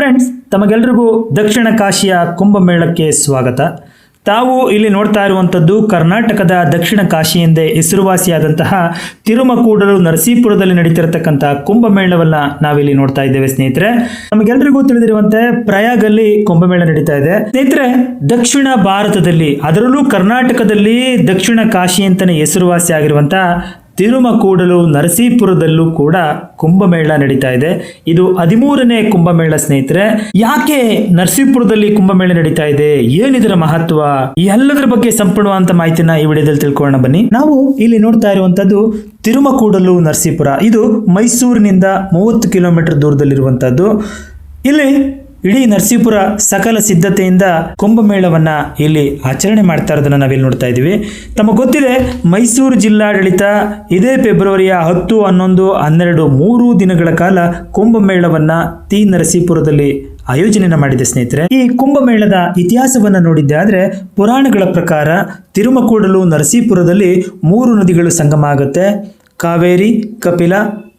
Friends ತಮಗೆಲ್ರಿಗೂ ದಕ್ಷಿಣ ಕಾಶಿಯ ಕುಂಭಮೇಳಕ್ಕೆ ಸ್ವಾಗತ. ತಾವು ಇಲ್ಲಿ ನೋಡ್ತಾ ಇರುವಂಥದ್ದು ಕರ್ನಾಟಕದ ದಕ್ಷಿಣ ಕಾಶಿ ಎಂದೇ ಹೆಸರುವಾಸಿಯಾದಂತಹ ತಿರುಮಕೂಡಲು ನರಸೀಪುರದಲ್ಲಿ ನಡೀತಿರತಕ್ಕಂತಹ ಕುಂಭಮೇಳವನ್ನ ನಾವಿಲ್ಲಿ ನೋಡ್ತಾ ಇದ್ದೇವೆ ಸ್ನೇಹಿತರೆ. ನಮಗೆಲ್ರಿಗೂ ತಿಳಿದಿರುವಂತೆ ಪ್ರಯಾಗಲ್ಲಿ ಕುಂಭಮೇಳ ನಡೀತಾ ಇದೆ. ಸ್ನೇಹಿತರೆ, ದಕ್ಷಿಣ ಭಾರತದಲ್ಲಿ, ಅದರಲ್ಲೂ ಕರ್ನಾಟಕದಲ್ಲಿ ದಕ್ಷಿಣ ಕಾಶಿ ಅಂತಾನೆ ಹೆಸರುವಾಸಿ ಆಗಿರುವಂತಹ ತಿರುಮಕೂಡಲು ನರಸೀಪುರದಲ್ಲೂ ಕೂಡ ಕುಂಭಮೇಳ ನಡೀತಾ ಇದೆ. ಇದು ಹದಿಮೂರನೇ ಕುಂಭಮೇಳ ಸ್ನೇಹಿತರೆ. ಯಾಕೆ ನರಸೀಪುರದಲ್ಲಿ ಕುಂಭಮೇಳ ನಡೀತಾ ಇದೆ? ಏನಿದರ ಮಹತ್ವ? ಈ ಎಲ್ಲದರ ಬಗ್ಗೆ ಸಂಪೂರ್ಣವಾದಂತ ಮಾಹಿತಿನ ಈ ವಿಡಿಯೋದಲ್ಲಿ ತಿಳ್ಕೊಳ್ಳೋಣ ಬನ್ನಿ. ನಾವು ಇಲ್ಲಿ ನೋಡ್ತಾ ಇರುವಂತದ್ದು ತಿರುಮಕೂಡಲು ನರಸೀಪುರ. ಇದು ಮೈಸೂರಿನಿಂದ ಮೂವತ್ತು ಕಿಲೋಮೀಟರ್ ದೂರದಲ್ಲಿರುವಂತದ್ದು ಇಲ್ಲಿ ಇಡೀ ನರಸೀಪುರ ಸಕಲ ಸಿದ್ಧತೆಯಿಂದ ಕುಂಭಮೇಳವನ್ನ ಇಲ್ಲಿ ಆಚರಣೆ ಮಾಡ್ತಾ ಇರೋದನ್ನ ನಾವಿಲ್ಲಿ ನೋಡ್ತಾ ಇದ್ದೀವಿ. ತಮಗೆ ಗೊತ್ತಿದೆ, ಮೈಸೂರು ಜಿಲ್ಲಾಡಳಿತ ಇದೇ ಫೆಬ್ರವರಿಯ ಹತ್ತು, ಹನ್ನೊಂದು, ಹನ್ನೆರಡು, ಮೂರು ದಿನಗಳ ಕಾಲ ಕುಂಭಮೇಳವನ್ನ ತಿ ನರಸೀಪುರದಲ್ಲಿ ಆಯೋಜನೆಯನ್ನು ಮಾಡಿದೆ ಸ್ನೇಹಿತರೆ. ಈ ಕುಂಭಮೇಳದ ಇತಿಹಾಸವನ್ನ ನೋಡಿದ್ದೆ ಆದರೆ ಪುರಾಣಗಳ ಪ್ರಕಾರ ತಿರುಮಕೂಡಲು ನರಸೀಪುರದಲ್ಲಿ ಮೂರು ನದಿಗಳು ಸಂಗಮ ಆಗುತ್ತೆ. ಕಾವೇರಿ, ಕಪಿಲ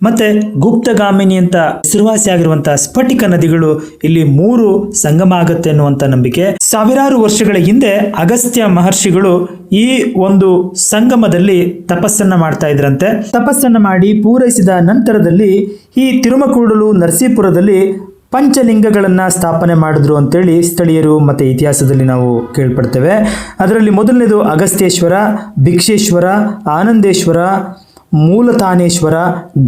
ಮತ್ತೆ ಗುಪ್ತಗಾಮಿನಿ ಅಂತ ಹೆಸರುವಾಸಿ ಆಗಿರುವಂತಹ ಸ್ಫಟಿಕ ನದಿಗಳು ಇಲ್ಲಿ ಮೂರು ಸಂಗಮ ಆಗುತ್ತೆ ಅನ್ನುವಂತ ನಂಬಿಕೆ. ಸಾವಿರಾರು ವರ್ಷಗಳ ಹಿಂದೆ ಅಗಸ್ತ್ಯ ಮಹರ್ಷಿಗಳು ಈ ಒಂದು ಸಂಗಮದಲ್ಲಿ ತಪಸ್ಸನ್ನ ಮಾಡ್ತಾ ಇದ್ರಂತೆ. ತಪಸ್ಸನ್ನ ಮಾಡಿ ಪೂರೈಸಿದ ನಂತರದಲ್ಲಿ ಈ ತಿರುಮಕೂಡಲು ನರಸೀಪುರದಲ್ಲಿ ಪಂಚಲಿಂಗಗಳನ್ನ ಸ್ಥಾಪನೆ ಮಾಡಿದ್ರು ಅಂತೇಳಿ ಸ್ಥಳೀಯರು ಮತ್ತೆ ಇತಿಹಾಸದಲ್ಲಿ ನಾವು ಕೇಳ್ಪಡ್ತೇವೆ. ಅದರಲ್ಲಿ ಮೊದಲನೇದು ಅಗಸ್ತ್ಯೇಶ್ವರ, ಭಿಕ್ಷೇಶ್ವರ, ಆನಂದೇಶ್ವರ ಮೂಲತಾನೇಶ್ವರ,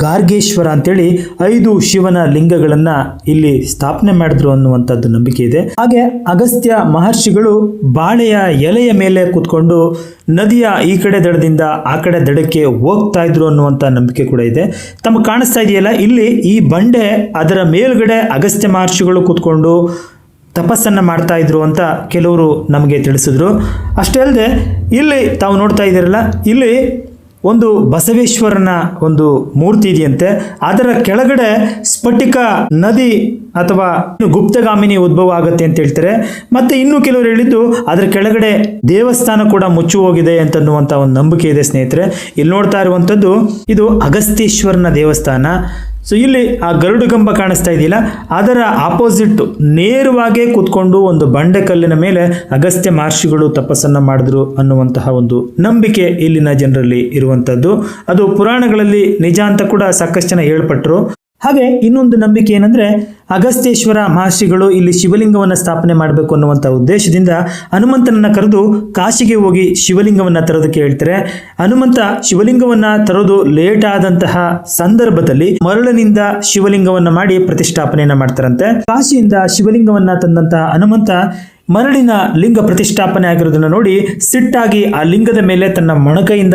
ಗಾರ್ಗೇಶ್ವರ ಅಂತೇಳಿ ಐದು ಶಿವನ ಲಿಂಗಗಳನ್ನು ಇಲ್ಲಿ ಸ್ಥಾಪನೆ ಮಾಡಿದ್ರು ಅನ್ನುವಂಥದ್ದು ನಂಬಿಕೆ ಇದೆ. ಹಾಗೆ ಅಗಸ್ತ್ಯ ಮಹರ್ಷಿಗಳು ಬಾಳೆಯ ಎಲೆಯ ಮೇಲೆ ಕೂತ್ಕೊಂಡು ನದಿಯ ಈ ಕಡೆ ದಡದಿಂದ ಆ ಕಡೆ ದಡಕ್ಕೆ ಹೋಗ್ತಾ ಇದ್ರು ಅನ್ನುವಂಥ ನಂಬಿಕೆ ಕೂಡ ಇದೆ. ತಮಗೆ ಕಾಣಿಸ್ತಾ ಇದೆಯಲ್ಲ, ಇಲ್ಲಿ ಈ ಬಂಡೆ ಅದರ ಮೇಲ್ಗಡೆ ಅಗಸ್ತ್ಯ ಮಹರ್ಷಿಗಳು ಕೂತ್ಕೊಂಡು ತಪಸ್ಸನ್ನು ಮಾಡ್ತಾ ಇದ್ರು ಅಂತ ಕೆಲವರು ನಮಗೆ ತಿಳಿಸಿದ್ರು. ಅಷ್ಟೇ ಅಲ್ಲದೆ ಇಲ್ಲಿ ತಾವು ನೋಡ್ತಾ ಇದ್ದೀರಲ್ಲ, ಇಲ್ಲಿ ಒಂದು ಬಸವೇಶ್ವರನ ಒಂದು ಮೂರ್ತಿ ಇದೆಯಂತೆ. ಅದರ ಕೆಳಗಡೆ ಸ್ಫಟಿಕ ನದಿ ಅಥವಾ ಗುಪ್ತಗಾಮಿನಿ ಉದ್ಭವ ಆಗುತ್ತೆ ಅಂತ ಹೇಳ್ತಾರೆ. ಮತ್ತೆ ಇನ್ನು ಕೆಲವರು ಹೇಳಿದ್ದು ಅದರ ಕೆಳಗಡೆ ದೇವಸ್ಥಾನ ಕೂಡ ಮುಚ್ಚು ಹೋಗಿದೆ ಅಂತನ್ನುವಂಥ ಒಂದು ನಂಬಿಕೆ ಇದೆ ಸ್ನೇಹಿತರೆ. ಇಲ್ಲಿ ನೋಡ್ತಾ ಇರುವಂಥದ್ದು ಇದು ಅಗಸ್ತೇಶ್ವರನ ದೇವಸ್ಥಾನ. ಸೊ ಇಲ್ಲಿ ಆ ಗರುಡು ಕಂಬ ಕಾಣಿಸ್ತಾ ಇದೆಯಲ್ಲ, ಅದರ ಆಪೋಸಿಟ್ ನೇರವಾಗಿ ಕೂತ್ಕೊಂಡು ಒಂದು ಬಂಡೆಕಲ್ಲಿನ ಮೇಲೆ ಅಗಸ್ತ್ಯ ಮಹರ್ಷಿಗಳು ತಪಸ್ಸನ್ನು ಮಾಡಿದ್ರು ಅನ್ನುವಂತಹ ಒಂದು ನಂಬಿಕೆ ಇಲ್ಲಿನ ಜನರಲ್ಲಿ ಇರುವಂಥದ್ದು. ಅದು ಪುರಾಣಗಳಲ್ಲಿ ನಿಜ ಅಂತ ಕೂಡ ಸಾಕಷ್ಟು ಜನ ಹೇಳ್ಪಟ್ರು. ಹಾಗೆ ಇನ್ನೊಂದು ನಂಬಿಕೆ ಏನಂದ್ರೆ ಅಗಸ್ತ್ಯೇಶ್ವರ ಮಹರ್ಷಿಗಳು ಇಲ್ಲಿ ಶಿವಲಿಂಗವನ್ನ ಸ್ಥಾಪನೆ ಮಾಡಬೇಕು ಅನ್ನುವಂಥ ಉದ್ದೇಶದಿಂದ ಹನುಮಂತನನ್ನ ಕರೆದು ಕಾಶಿಗೆ ಹೋಗಿ ಶಿವಲಿಂಗವನ್ನ ತರೋದಕ್ಕೆ ಹೇಳ್ತಾರೆ. ಹನುಮಂತ ಶಿವಲಿಂಗವನ್ನ ತರೋದು ಲೇಟ್ ಆದಂತಹ ಸಂದರ್ಭದಲ್ಲಿ ಮರಳಿನಿಂದ ಶಿವಲಿಂಗವನ್ನ ಮಾಡಿ ಪ್ರತಿಷ್ಠಾಪನೆಯನ್ನ ಮಾಡ್ತಾರಂತೆ. ಕಾಶಿಯಿಂದ ಶಿವಲಿಂಗವನ್ನ ತಂದಂತಹ ಹನುಮಂತ ಮರಳಿನ ಲಿಂಗ ಪ್ರತಿಷ್ಠಾಪನೆ ಆಗಿರೋದನ್ನ ನೋಡಿ ಸಿಟ್ಟಾಗಿ ಆ ಲಿಂಗದ ಮೇಲೆ ತನ್ನ ಮೊಣಕೈಯಿಂದ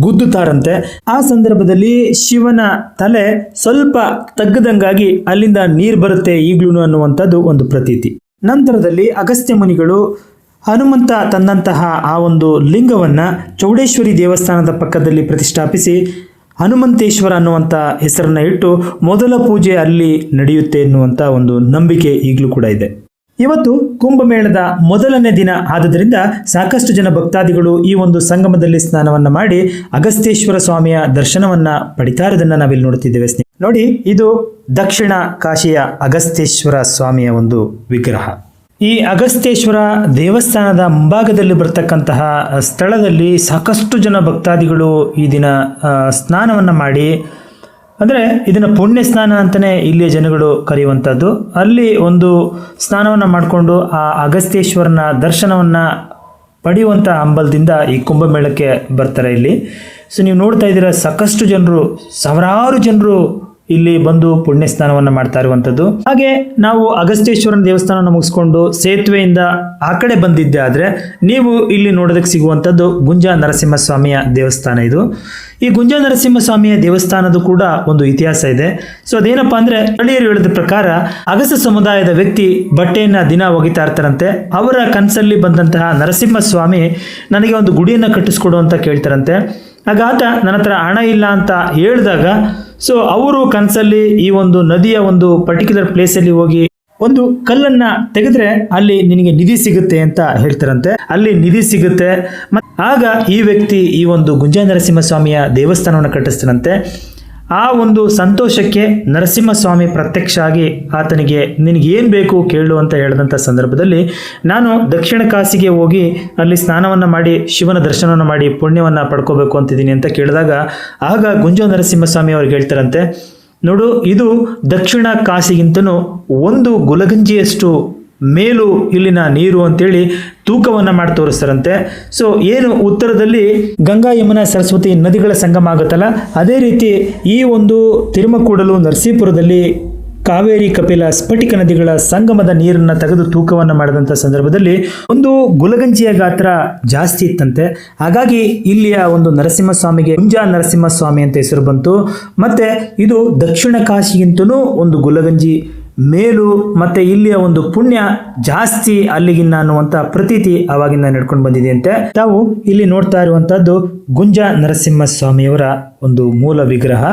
ಗುದ್ದುತ್ತಾರಂತೆ. ಆ ಸಂದರ್ಭದಲ್ಲಿ ಶಿವನ ತಲೆ ಸ್ವಲ್ಪ ತಗ್ಗದಂಗಾಗಿ ಅಲ್ಲಿಂದ ನೀರು ಬರುತ್ತೆ ಈಗ್ಲೂ ಅನ್ನುವಂಥದ್ದು ಒಂದು ಪ್ರತೀತಿ. ನಂತರದಲ್ಲಿ ಅಗಸ್ತ್ಯ ಮುನಿಗಳು ಹನುಮಂತ ತಂದಂತಹ ಆ ಒಂದು ಲಿಂಗವನ್ನ ಚೌಡೇಶ್ವರಿ ದೇವಸ್ಥಾನದ ಪಕ್ಕದಲ್ಲಿ ಪ್ರತಿಷ್ಠಾಪಿಸಿ ಹನುಮಂತೇಶ್ವರ ಅನ್ನುವಂಥ ಹೆಸರನ್ನ ಇಟ್ಟು ಮೊದಲ ಪೂಜೆ ಅಲ್ಲಿ ನಡೆಯುತ್ತೆ ಎನ್ನುವಂಥ ಒಂದು ನಂಬಿಕೆ ಈಗಲೂ ಕೂಡ ಇದೆ. ಇವತ್ತು ಕುಂಭಮೇಳದ ಮೊದಲನೇ ದಿನ ಆದದರಿಂದ ಸಾಕಷ್ಟು ಜನ ಭಕ್ತಾದಿಗಳು ಈ ಒಂದು ಸಂಗಮದಲ್ಲಿ ಸ್ನಾನವನ್ನ ಮಾಡಿ ಅಗಸ್ತ್ಯೇಶ್ವರ ಸ್ವಾಮಿಯ ದರ್ಶನವನ್ನ ಪಡಿತಾ ಇರೋದನ್ನ ನಾವಿಲ್ಲಿ ನೋಡುತ್ತಿದ್ದೇವೆ ಸ್ನೇಹ ನೋಡಿ, ಇದು ದಕ್ಷಿಣ ಕಾಶಿಯ ಅಗಸ್ತ್ಯೇಶ್ವರ ಸ್ವಾಮಿಯ ಒಂದು ವಿಗ್ರಹ. ಈ ಅಗಸ್ತ್ಯೇಶ್ವರ ದೇವಸ್ಥಾನದ ಮುಂಭಾಗದಲ್ಲಿ ಬರ್ತಕ್ಕಂತಹ ಸ್ಥಳದಲ್ಲಿ ಸಾಕಷ್ಟು ಜನ ಭಕ್ತಾದಿಗಳು ಈ ದಿನ ಸ್ನಾನವನ್ನ ಮಾಡಿ ಅಂದರೆ ಇದನ್ನು ಪುಣ್ಯ ಸ್ನಾನ ಅಂತಲೇ ಇಲ್ಲಿಯ ಜನಗಳು ಕರೆಯುವಂಥದ್ದು ಅಲ್ಲಿ ಒಂದು ಸ್ನಾನವನ್ನು ಮಾಡಿಕೊಂಡು ಆ ಅಗಸ್ತ್ಯೇಶ್ವರನ ದರ್ಶನವನ್ನು ಪಡೆಯುವಂಥ ಹಂಬಲದಿಂದ ಈ ಕುಂಭಮೇಳಕ್ಕೆ ಬರ್ತಾರೆ ಇಲ್ಲಿ. ಸೊ ನೀವು ನೋಡ್ತಾ ಇದ್ದೀರಾ, ಸಾಕಷ್ಟು ಜನರು, ಸಾವಿರಾರು ಜನರು ಇಲ್ಲಿ ಬಂದು ಪುಣ್ಯ ಸ್ನಾನವನ್ನು ಮಾಡ್ತಾ ಇರುವಂಥದ್ದು ಹಾಗೆ ನಾವು ಅಗಸ್ತ್ಯೇಶ್ವರನ ದೇವಸ್ಥಾನವನ್ನು ಮುಗಿಸ್ಕೊಂಡು ಸೇತುವೆಯಿಂದ ಆ ಕಡೆ ಬಂದಿದ್ದೆ ಆದರೆ ನೀವು ಇಲ್ಲಿ ನೋಡೋದಕ್ಕೆ ಸಿಗುವಂಥದ್ದು ಗುಂಜಾ ನರಸಿಂಹಸ್ವಾಮಿಯ ದೇವಸ್ಥಾನ ಇದು. ಈ ಗುಂಜಾ ನರಸಿಂಹಸ್ವಾಮಿಯ ದೇವಸ್ಥಾನದ ಕೂಡ ಒಂದು ಇತಿಹಾಸ ಇದೆ. ಸೊ ಅದೇನಪ್ಪ ಅಂದ್ರೆ ಸ್ಥಳೀಯರು ಹೇಳಿದ ಪ್ರಕಾರ ಅಗಸ ಸಮುದಾಯದ ವ್ಯಕ್ತಿ ಬಟ್ಟೆಯನ್ನ ದಿನ ಒಗಿತಾ ಇರ್ತಾರಂತೆ. ಅವರ ಕನಸಲ್ಲಿ ಬಂದಂತಹ ನರಸಿಂಹಸ್ವಾಮಿ ನನಗೆ ಒಂದು ಗುಡಿಯನ್ನು ಕಟ್ಟಿಸ್ಕೊಡು ಅಂತ ಕೇಳ್ತಾರಂತೆ. ಆಗ ಆತ, ನನ್ನ ಹತ್ರ ಹಣ ಇಲ್ಲ ಅಂತ ಹೇಳಿದಾಗ ಸೊ ಅವರು ಕನಸಲ್ಲಿ ಈ ಒಂದು ನದಿಯ ಒಂದು ಪರ್ಟಿಕ್ಯುಲರ್ ಪ್ಲೇಸಲ್ಲಿ ಹೋಗಿ ಒಂದು ಕಲ್ಲನ್ನ ತೆಗೆದ್ರೆ ಅಲ್ಲಿ ನಿನಗೆ ನಿಧಿ ಸಿಗುತ್ತೆ ಅಂತ ಹೇಳ್ತಾರಂತೆ. ಅಲ್ಲಿ ನಿಧಿ ಸಿಗುತ್ತೆ. ಆಗ ಈ ವ್ಯಕ್ತಿ ಈ ಒಂದು ಗುಂಜಾ ನರಸಿಂಹಸ್ವಾಮಿಯ ದೇವಸ್ಥಾನವನ್ನು ಕಟ್ಟಿಸ್ತಾನಂತೆ. ಆ ಒಂದು ಸಂತೋಷಕ್ಕೆ ನರಸಿಂಹಸ್ವಾಮಿ ಪ್ರತ್ಯಕ್ಷ ಆಗಿ ಆತನಿಗೆ ನಿನಗೇನು ಬೇಕು ಕೇಳು ಅಂತ ಹೇಳಿದಂಥ ಸಂದರ್ಭದಲ್ಲಿ ನಾನು ದಕ್ಷಿಣ ಕಾಶಿಗೆ ಹೋಗಿ ಅಲ್ಲಿ ಸ್ನಾನವನ್ನು ಮಾಡಿ ಶಿವನ ದರ್ಶನವನ್ನು ಮಾಡಿ ಪುಣ್ಯವನ್ನು ಪಡ್ಕೋಬೇಕು ಅಂತಿದ್ದೀನಿ ಅಂತ ಕೇಳಿದಾಗ ಆಗ ಗುಂಜೋ ನರಸಿಂಹಸ್ವಾಮಿ ಅವ್ರಿಗೆ ಹೇಳ್ತಾರಂತೆ, ನೋಡು, ಇದು ದಕ್ಷಿಣ ಕಾಶಿಗಿಂತನೂ ಒಂದು ಗುಲಗಂಜಿಯಷ್ಟು ಮೇಲು ಇಲ್ಲಿನ ನೀರು ಅಂತೇಳಿ ತೂಕವನ್ನು ಮಾಡಿ ತೋರಿಸ್ತಾರಂತೆ. ಸೊ ಏನು ಉತ್ತರದಲ್ಲಿ ಗಂಗಾ ಯಮುನಾ ಸರಸ್ವತಿ ನದಿಗಳ ಸಂಗಮ ಆಗುತ್ತಲ್ಲ, ಅದೇ ರೀತಿ ಈ ಒಂದು ತಿರುಮಕೂಡಲು ನರಸೀಪುರದಲ್ಲಿ ಕಾವೇರಿ ಕಪಿಲ ಸ್ಫಟಿಕ ನದಿಗಳ ಸಂಗಮದ ನೀರನ್ನು ತೆಗೆದು ತೂಕವನ್ನು ಮಾಡಿದಂಥ ಸಂದರ್ಭದಲ್ಲಿ ಒಂದು ಗುಲಗಂಜಿಯ ಗಾತ್ರ ಜಾಸ್ತಿ ಇತ್ತಂತೆ. ಹಾಗಾಗಿ ಇಲ್ಲಿಯ ಒಂದು ನರಸಿಂಹಸ್ವಾಮಿಗೆ ಕುಂಜ ನರಸಿಂಹಸ್ವಾಮಿ ಅಂತ ಹೆಸರು ಬಂತು. ಮತ್ತೆ ಇದು ದಕ್ಷಿಣ ಕಾಶಿಗಿಂತನೂ ಒಂದು ಗುಲಗಂಜಿ ಮೇಲು ಮತ್ತೆ ಇಲ್ಲಿಯ ಒಂದು ಪುಣ್ಯ ಜಾಸ್ತಿ ಅಲ್ಲಿಗಿನ್ನ ಅನ್ನುವಂತ ಪ್ರತೀತಿ ಅವಾಗಿಂದ ನಡ್ಕೊಂಡು ಬಂದಿದೆ ಅಂತೆ ತಾವು ಇಲ್ಲಿ ನೋಡ್ತಾ ಇರುವಂತಹದ್ದು ಗುಂಜ ನರಸಿಂಹ ಸ್ವಾಮಿಯವರ ಒಂದು ಮೂಲ ವಿಗ್ರಹ.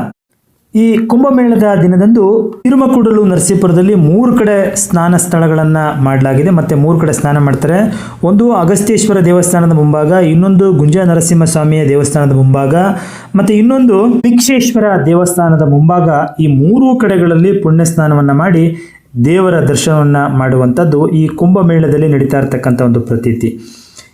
ಈ ಕುಂಭಮೇಳದ ದಿನದಂದು ತಿರುಮಕೂಡಲು ನರಸೀಪುರದಲ್ಲಿ ಮೂರು ಕಡೆ ಸ್ನಾನ ಸ್ಥಳಗಳನ್ನು ಮಾಡಲಾಗಿದೆ. ಮತ್ತೆ ಮೂರು ಕಡೆ ಸ್ನಾನ ಮಾಡ್ತಾರೆ. ಒಂದು ಅಗಸ್ತ್ಯೇಶ್ವರ ದೇವಸ್ಥಾನದ ಮುಂಭಾಗ, ಇನ್ನೊಂದು ಗುಂಜ ನರಸಿಂಹಸ್ವಾಮಿಯ ದೇವಸ್ಥಾನದ ಮುಂಭಾಗ, ಮತ್ತೆ ಇನ್ನೊಂದು ಭಿಕ್ಷೇಶ್ವರ ದೇವಸ್ಥಾನದ ಮುಂಭಾಗ. ಈ ಮೂರು ಕಡೆಗಳಲ್ಲಿ ಪುಣ್ಯ ಸ್ನಾನವನ್ನ ಮಾಡಿ ದೇವರ ದರ್ಶನವನ್ನ ಮಾಡುವಂಥದ್ದು ಈ ಕುಂಭಮೇಳದಲ್ಲಿ ನಡೀತಾ ಇರತಕ್ಕಂಥ ಒಂದು ಪ್ರತೀತಿ.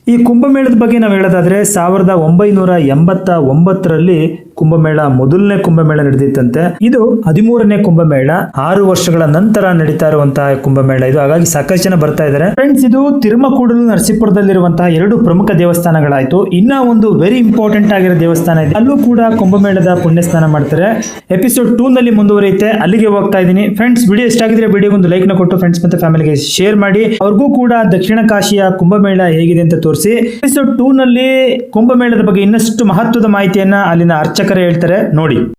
ಈ ಕುಂಭಮೇಳದ ಬಗ್ಗೆ ನಾವು ಹೇಳೋದಾದರೆ, ಸಾವಿರದ ಒಂಬೈನೂರ ಎಂಬತ್ತ ಒಂಬತ್ತರಲ್ಲಿ ಕುಂಭಮೇಳ ಮೊದಲನೇ ಕುಂಭಮೇಳ ನಡೆದಿತ್ತಂತೆ. ಇದು ಹದಿಮೂರನೇ ಕುಂಭಮೇಳ. ಆರು ವರ್ಷಗಳ ನಂತರ ನಡೀತಾ ಇರುವಂತಹ ಕುಂಭಮೇಳ ಇದು. ಹಾಗಾಗಿ ಸಾಕಷ್ಟು ಜನ ಬರ್ತಾ ಇದ್ದಾರೆ. ಫ್ರೆಂಡ್ಸ್ ಇದು ತಿರುಮಕೂಡಲು ನರಸೀಪುರದಲ್ಲಿರುವಂತಹ ಎರಡು ಪ್ರಮುಖ ದೇವಸ್ಥಾನಗಳಾಯ್ತು. ಇನ್ನ ಒಂದು ವೆರಿ ಇಂಪಾರ್ಟೆಂಟ್ ಆಗಿರೋ ದೇವಸ್ಥಾನ ಇದೆ. ಅಲ್ಲೂ ಕೂಡ ಕುಂಭಮೇಳದ ಪುಣ್ಯ ಸ್ನಾನ ಮಾಡ್ತಾರೆ. ಎಪಿಸೋಡ್ ಟೂ ನಲ್ಲಿ ಮುಂದುವರಿಯುತ್ತೆ. ಅಲ್ಲಿಗೆ ಹೋಗ್ತಾ ಇದ್ದೀನಿ. ಫ್ರೆಂಡ್ಸ್ ವಿಡಿಯೋ ಇಷ್ಟ ಆಗಿದ್ರೆ ವಿಡಿಯೋಗೆ ಒಂದು ಲೈಕ್ನ ಕೊಟ್ಟು ಫ್ರೆಂಡ್ಸ್ ಮತ್ತೆ ಫ್ಯಾಮಿಲಿಗೆ ಶೇರ್ ಮಾಡಿ. ಅವ್ರಿಗೂ ಕೂಡ ದಕ್ಷಿಣ ಕಾಶಿಯ ಕುಂಭಮೇಳ ಹೇಗಿದೆ ಅಂತ ತೋರಿಸಿ. ಎಪಿಸೋಡ್ ಟೂ ನಲ್ಲಿ ಕುಂಭಮೇಳದ ಬಗ್ಗೆ ಇನ್ನಷ್ಟು ಮಹತ್ವದ ಮಾಹಿತಿಯನ್ನ ಅಲ್ಲಿನ ಅರ್ಚಕರೇ ಹೇಳ್ತಾರೆ ನೋಡಿ.